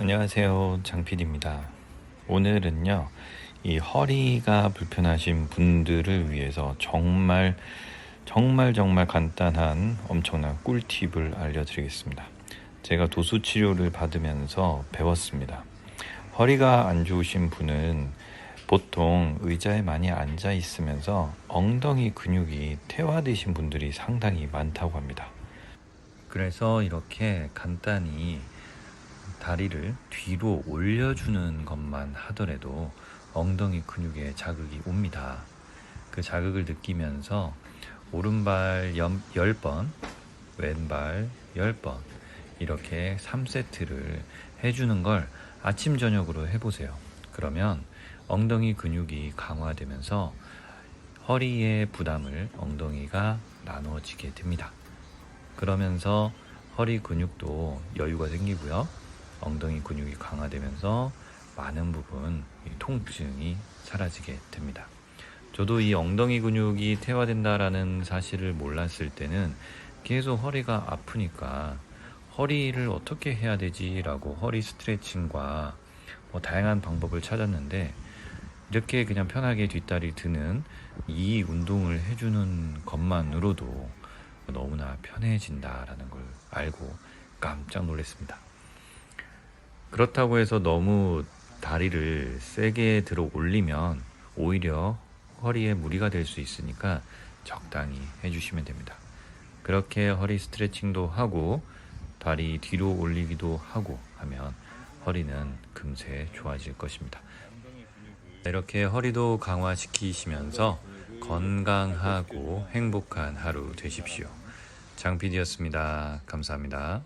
안녕하세요. 장PD입니다. 오늘은요, 이 허리가 불편하신 분들을 위해서 정말, 정말, 정말 간단한 엄청난 꿀팁을 알려드리겠습니다. 제가 도수 치료를 받으면서 배웠습니다. 허리가 안 좋으신 분은 보통 의자에 많이 앉아 있으면서 엉덩이 근육이 퇴화되신 분들이 상당히 많다고 합니다. 그래서 이렇게 간단히 다리를 뒤로 올려주는 것만 하더라도 엉덩이 근육에 자극이 옵니다. 그 자극을 느끼면서 오른발 10번, 왼발 10번 이렇게 3세트를 해주는 걸 아침 저녁으로 해보세요. 그러면 엉덩이 근육이 강화되면서 허리의 부담을 엉덩이가 나눠지게 됩니다. 그러면서 허리 근육도 여유가 생기고요. 엉덩이 근육이 강화되면서 많은 부분 이 통증이 사라지게 됩니다. 저도 이 엉덩이 근육이 퇴화된다라는 사실을 몰랐을 때는 계속 허리가 아프니까 허리를 어떻게 해야 되지라고 허리 스트레칭과 뭐 다양한 방법을 찾았는데 이렇게 그냥 편하게 뒷다리 드는 이 운동을 해주는 것만으로도 너무나 편해진다라는 걸 알고 깜짝 놀랐습니다. 그렇다고 해서 너무 다리를 세게 들어 올리면 오히려 허리에 무리가 될 수 있으니까 적당히 해주시면 됩니다. 그렇게 허리 스트레칭도 하고 다리 뒤로 올리기도 하고 하면 허리는 금세 좋아질 것입니다. 이렇게 허리도 강화시키시면서 건강하고 행복한 하루 되십시오. 장PD였습니다. 감사합니다.